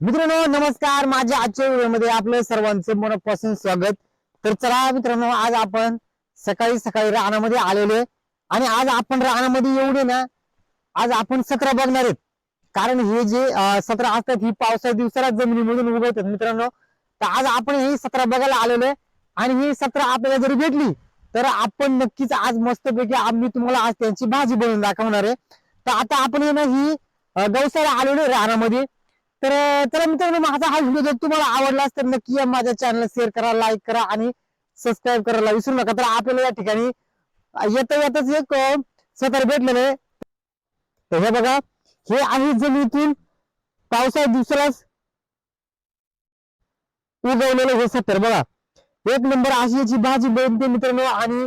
मित्रांनो नमस्कार. माझ्या आजच्या व्हिडिओमध्ये आपलं सर्वांचं मनापासून स्वागत. तर चला मित्रांनो आज आपण सकाळी सकाळी रानामध्ये आलेलो आणि आज आपण रानामध्ये एवढे ना आज आपण सत्र बघणार आहेत. कारण हे जे सत्र असतात ही पावसाळ्या दिवसाला जमिनीमधून उगवतात मित्रांनो. तर आज आपण ही सत्र बघायला आलेलो आणि ही सत्र आपल्याला जरी भेटली तर आपण नक्कीच आज मस्तपैकी आम्ही तुम्हाला आज त्यांची भाजी बनवून दाखवणार आहे. तर आता आपण हे ना ही गौसाला गवसाला आलेलो रानामध्ये. तर चला मित्रांनो माझा हा व्हिडिओ जर तुम्हाला आवडला असेल तर नक्की माझ्या चॅनल शेअर करा लाईक करा आणि सबस्क्राईब करायला विसरू नका. तर आपल्याला या ठिकाणी येता येताच एक सतर भेटलेलं आहे. तर हे बघा हे आहे जमिनीतून पावसाळ्यात दिवसालाच उगवलेलं हे सत्तर. बघा एक नंबर अशी याची भाजी बनते मित्रांनो आणि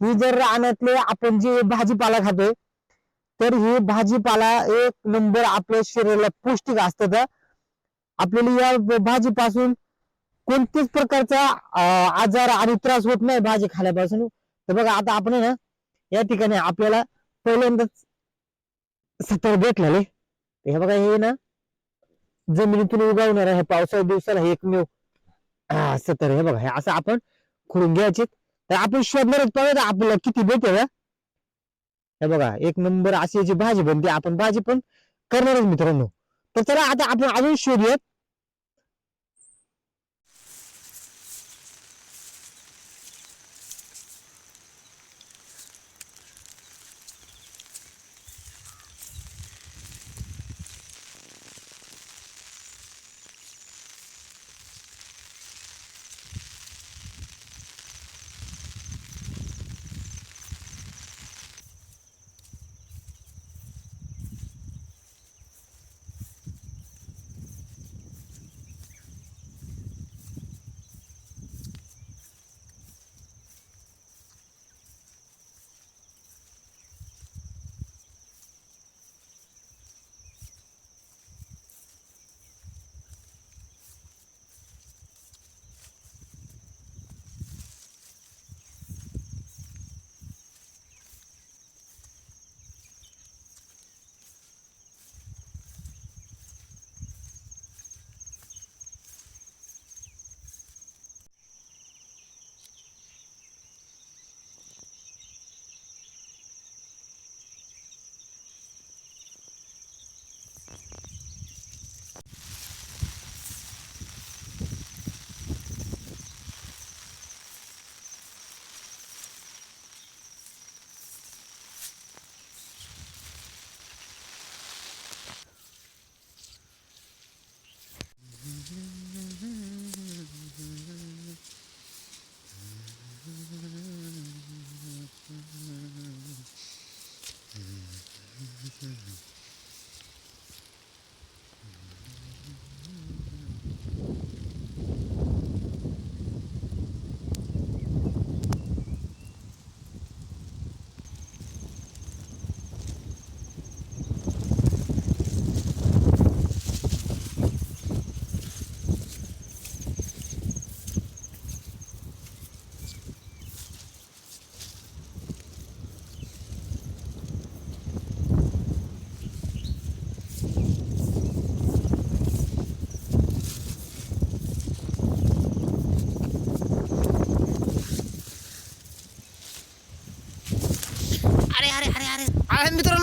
ही जर रानातले आपण जे भाजीपाला खातोय तर हे भाजीपाला एक नंबर आपल्या शरीराला पौष्टिक असतं. तर आपल्याला या भाजीपासून कोणत्याच प्रकारचा आजार आणि त्रास होत नाही भाजी खाल्यापासून. तर बघा आता आपण आहे ना या ठिकाणी आपल्याला पहिल्यांदाच सत्तर भेटलेले. हे बघा हे ना जमिनीतून उगवणार आहे पावसाळ्या दिवसाला हे एकमेव सतर सत्तर हे बघा हे असं आपण खुडून घ्यायचे. तर आपण शोधणारच पाहिजे आपल्याला किती भेटेल. हे बघा एक नंबर अशी याची भाजी बनते आपण भाजी पण करणारच मित्रांनो. तर चला आता आपण अजून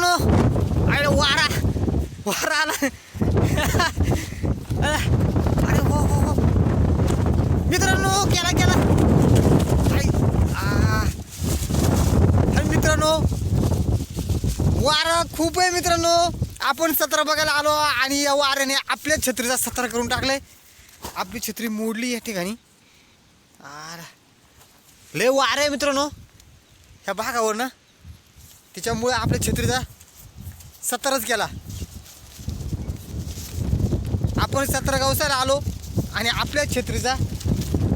मित्रांनो अरे वारा. वारा आला अरे हो हो हो. मित्रांनो केला केला. आई, अरे मित्रांनो वारा खूप आहे मित्रांनो. आपण सत्र बघायला आलो आणि या वाऱ्याने आपल्या छत्रीचा सत्र करून टाकलाय. आपली छत्री मोडली या ठिकाणी. लय वारे आहे मित्रांनो. ह्या भागावर ना त्याच्यामुळे आपल्या छत्रीचा सत्तरच केला. आपण सतरा गावसाला आलो आणि आपल्या छत्रीचा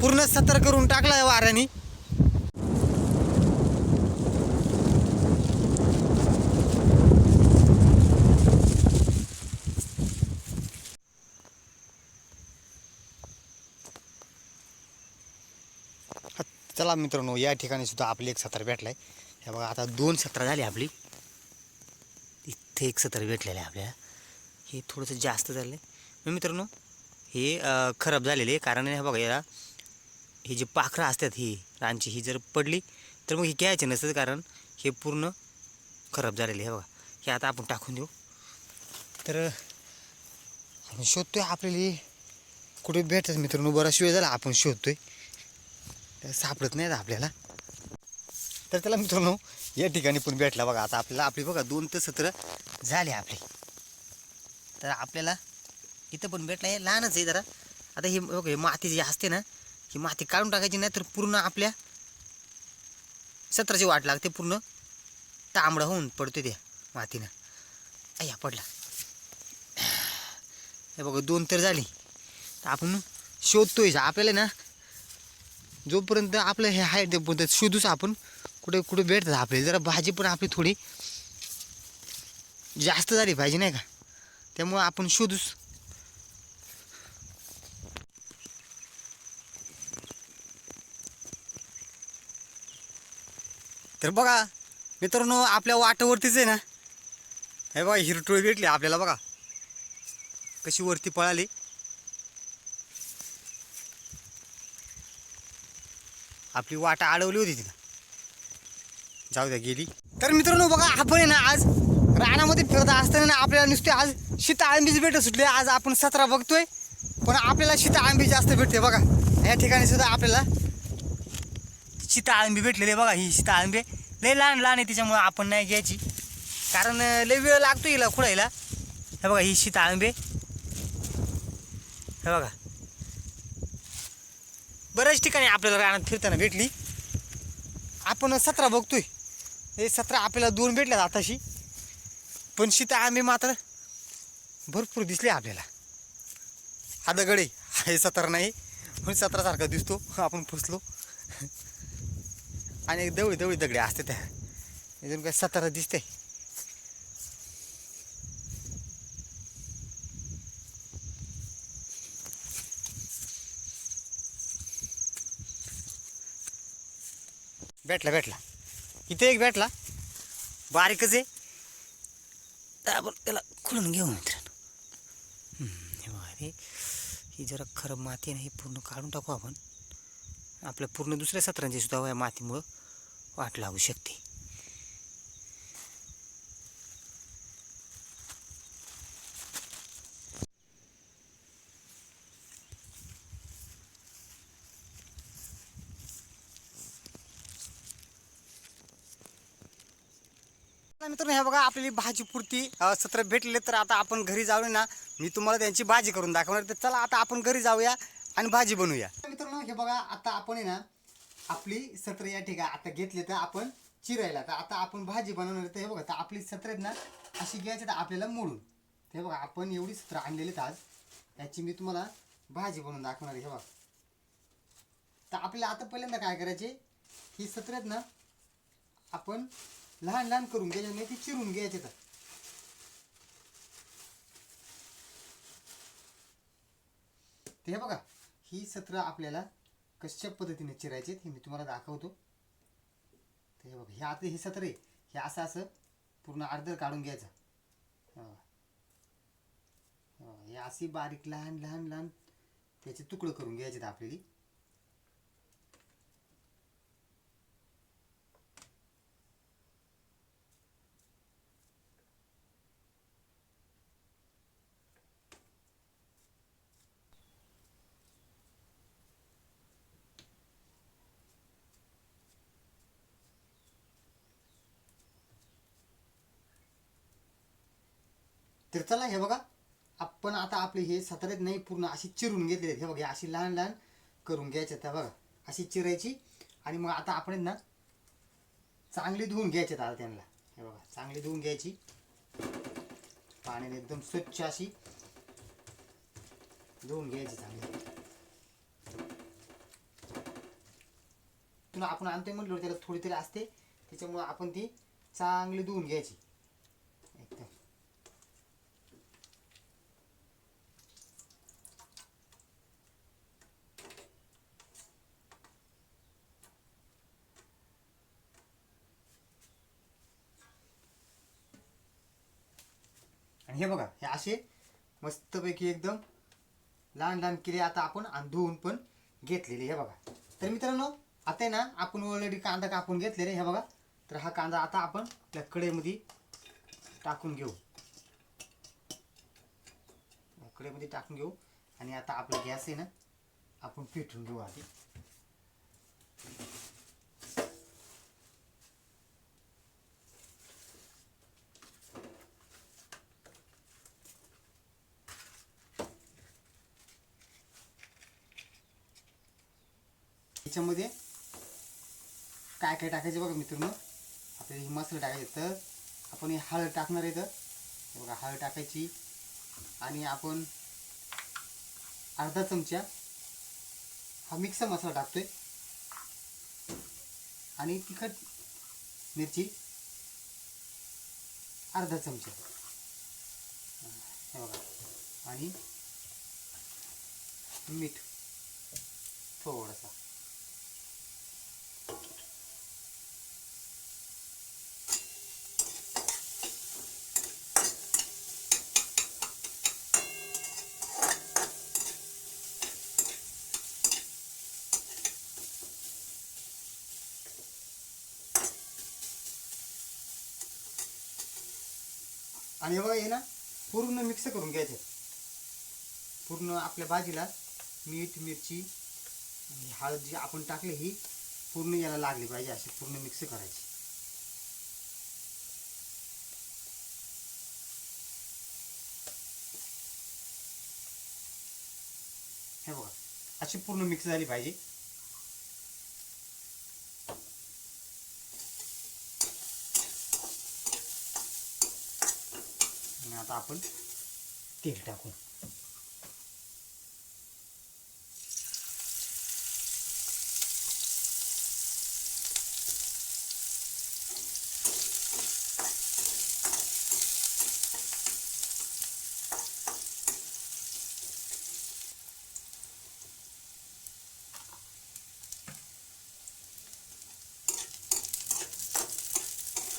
पूर्ण सत्तर करून टाकला वाऱ्याने. चला मित्रांनो या ठिकाणी सुद्धा आपली एक सत्र भेटलाय. हे बघा आता दोन सत्र झाली आपली. इथे एक सत्र भेटलेलं आहे आपल्याला हे थोडंसं जास्त झालं आहे मित्रांनो हे खराब झालेले आहे. कारण हे बघा याला ही जी पाखरं असतात ही रानची ही जर पडली तर मग हे घ्यायचे नसतं कारण हे पूर्ण खराब झालेले आहे. हे बघा हे आता आपण टाकून देऊ. तर आपण शोधतोय आपल्याला कुठे भेटत मित्रांनो. बराच वेळ झाला आपण शोधतोय. तर सापडत नाही आपल्याला. तर त्याला मित्रांनो या ठिकाणी पण भेटला बघा. आता आपल्याला आपली बघा दोन ते सत्र झाले आपले. तर आपल्याला इथं पण भेटला. हे लहानच आहे जरा. आता हे बघा हे माती जी असते ना ही माती काढून टाकायची नाही तर पूर्ण आपल्या सत्राची वाट लागते. पूर्ण तांबडा होऊन पडतो त्या मातीनं. अय्या पडला. हे बघा दोन तर झाली. तर आपण शोधतोय. आपल्याला ना जोपर्यंत आपलं हे आहे तोपर्यंत शोधूच आपण कुठे कुठे भेटतात आपल्याला जरा भाजी पण आपली थोडी जास्त झाली पाहिजे नाही का? त्यामुळं आपण शोधूच तर बघा मित्रांनो आपल्या वाटावरतीच आहे ना? हे बघा हिरटोळी भेटली आपल्याला बघा. कशी वरती पळाली. आपली वाटा अडवली होती तिला जाऊ द्या गेली. तर मित्रांनो बघा आपण आहे ना आज रानामध्ये फिरत असताना ना आपल्याला नुसते आज शीता आंबीच भेटत सुटले. आज आपण सतरा बघतोय पण आपल्याला शीता आंबी जास्त भेटते बघा. या ठिकाणी सुद्धा आपल्याला शीता आंबी भेटलेली बघा ही शीता आंबे लय लहान लहान आहे त्याच्यामुळे आपण नाही घ्यायची. कारण लय वेळ लागतो हिला खुडायला. हे बघा ही शीता आंबे हे बघा. बऱ्याच ठिकाणी आपल्याला रानात फिरताना भेटली. आपण सतरा बघतोय. हे सतरा आपल्याला दोन भेटल्यात आताशी. पण सीता आंबे मात्र भरपूर दिसले आपल्याला. हा दगड आहे हे सतरा नाही पण सतरासारखा दिसतो. आपण फसलो. आणि एक दवळी दवळी दगडी असते त्या. इथून काय सतरा दिसते. भेटला भेटला. इथे एक भेटला. बारीकच आहे. तर आपण त्याला खुलून घेऊ मित्रांनो. हम्म, हे बघा रे ही जरा खरं माती आहे ना ही पूर्ण काढून टाकू आपण. आपल्या पूर्ण दुसऱ्या सत्रांची सुद्धा या मातीमुळं वाट लागू शकते. आता मित्रांनो हे बघा आपली भाजी पुरती सत्र भेटले तर आता आपण घरी जाऊया ना. मी तुम्हाला त्यांची भाजी करून दाखवणार तर चला आता आपण घरी जाऊया आणि भाजी बनवूया. मित्रांनो हे बघा आता आपण आहे ना आपली सत्र या ठिकाणी आता घेतले तर आपण चिरायला. तर आता आपण भाजी बनवणार तर हे बघा तर आपली सत्र आहेत ना अशी घ्यायची तर आपल्याला मोडून. हे बघा आपण एवढी सत्र आणलेली आहेत आज. याची मी तुम्हाला भाजी बनवून दाखवणार आहे. हे बघा. तर आपल्याला आता पहिल्यांदा काय करायचे ही सत्र आहेत ना आपण लहान लहान करून घ्यायच्या नाही ती चिरून घ्यायचे तर. ते हे बघा ही सत्र आपल्याला कशा पद्धतीने चिरायचे हे मी तुम्हाला दाखवतो. ते हे बघा हे आता हे सत्र आहे. हे असं असं पूर्ण अर्ध काढून घ्यायचं. हे हे अशी बारीक लहान लहान लहान त्याचे तुकडं करून घ्यायचे आपल्याला. तर चला हे बघा. आपण आता आपले हे सतरात नाही पूर्ण अशी चिरून घेतले हे बघा अशी लहान लहान करून घ्यायचे आता बघा अशी चिरायची. आणि मग आता आपण ना चांगली धुवून घ्यायचे आता त्यांना. हे बघा चांगली धुवून घ्यायची. पाण्याने एकदम स्वच्छ अशी धुवून घ्यायची चांगली. तुला आपण आणतोय म्हणलो त्याला थोडी तरी असते. त्याच्यामुळं आपण ती चांगली धुवून घ्यायची एकदम आणि हे बघा हे असे मस्तपैकी एकदम लहान लहान केले आता आपण धुवून पण घेतलेले हे बघा. तर मित्रांनो आता आहे ना आपण ऑलरेडी कांदा कापून घेतलेले हे बघा. तर हा कांदा आता आपण त्या कडेमध्ये टाकून घेऊ. कडेमध्ये टाकून घेऊ. आणि आता आपला गॅस आहे ना आपण पेटून घेऊ आधी. याच्यामध्ये काय काय टाकायचे बघा मित्रांनो. आपल्याला हे मसाला टाकायचे तर आपण हे हळद टाकणार आहे तर. बघा हळद टाकायची. आणि आपण अर्धा चमचा हा मिक्स मसाला टाकतोय. आणि तिखट मिरची अर्धा चमचा. हे बघा. आणि मीठ थोडासा. आणि हे बघा हे ना पूर्ण मिक्स करून घ्यायचं. पूर्ण आपल्या भाजीला मीठ मिरची हळद जी आपण टाकली ही पूर्ण याला लागली पाहिजे अशी पूर्ण मिक्स करायची. हे बघा अशी पूर्ण मिक्स झाली पाहिजे. आणि आता आपण तेल टाकू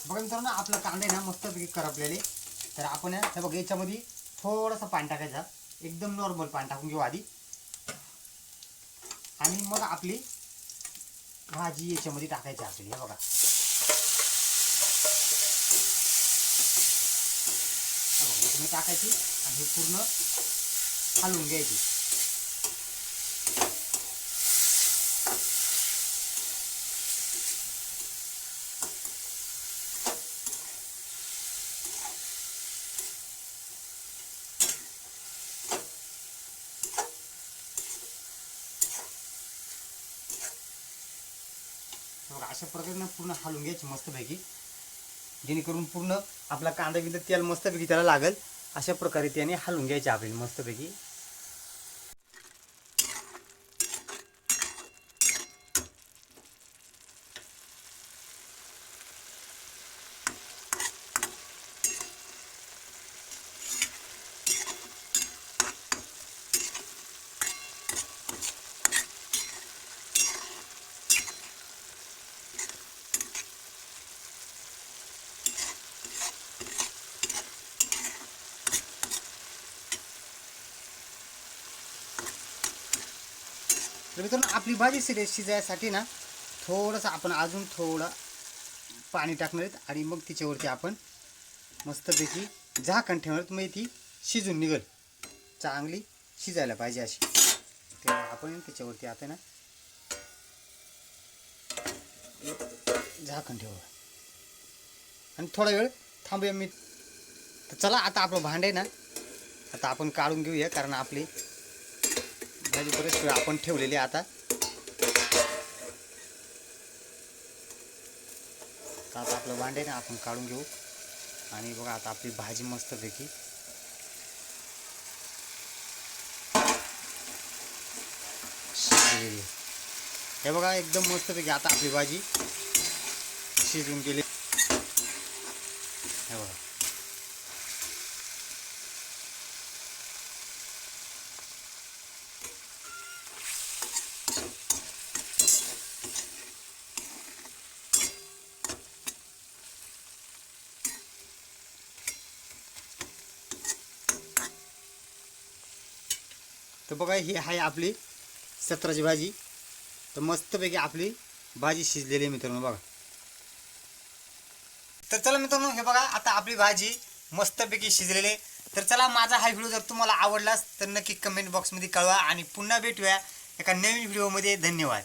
बघा मित्रांनो आपलं कांदे आहे ना मस्तपैकी करपलेले तर आपण हे बघा याच्यामध्ये थोडंसं पाणी टाकायचं. एकदम नॉर्मल पाणी टाकून घेऊ आधी. आणि मग आपली भाजी याच्यामध्ये टाकायची आपली हे बघा. टाकायची आणि हे पूर्ण हलवून घ्यायची. बघा अशा प्रकारे ना पूर्ण हलवून घ्यायची मस्तपैकी. जेणेकरून पूर्ण आपला कांदा बिंदा तेल मस्तपैकी त्याला लागेल. अशा प्रकारे त्याने हलवून घ्यायचे आपल्याला मस्तपैकी. तर मित्रांनो आपली भाजी शिजे शिजायसाठी ना थोडंसं आपण अजून थोडं पाणी टाकणार आहेत आणि मग तिच्यावरती आपण मस्तपैकी झाकण ठेवणार मग ती शिजून निघल. चांगली शिजायला पाहिजे अशी. तेव्हा आपण त्याच्यावरती आता ना एक झाकण ठेवू आणि थोडा वेळ थांबूया मी. तर चला आता आपलं भांडे ना आता आपण काढून घेऊया कारण आपली भाजी बरेच वेळ आपण ठेवलेली आता. आता आपलं भांडे ना आपण काढून घेऊ. आणि बघा आता आपली भाजी मस्तपैकी शिजलेली. हे बघा एकदम मस्तपैकी आता आपली भाजी शिजून गेली. तर बघा ही आहे आपली सत्राची भाजी. तर मस्तपैकी आपली भाजी शिजलेली आहे मित्रांनो बघा. तर चला मित्रांनो हे बघा आता आपली भाजी मस्तपैकी शिजलेली आहे. तर चला माझा हा व्हिडिओ जर तुम्हाला आवडलाच तर नक्की कमेंट बॉक्समध्ये कळवा आणि पुन्हा भेटूया एका नवीन व्हिडिओमध्ये. धन्यवाद.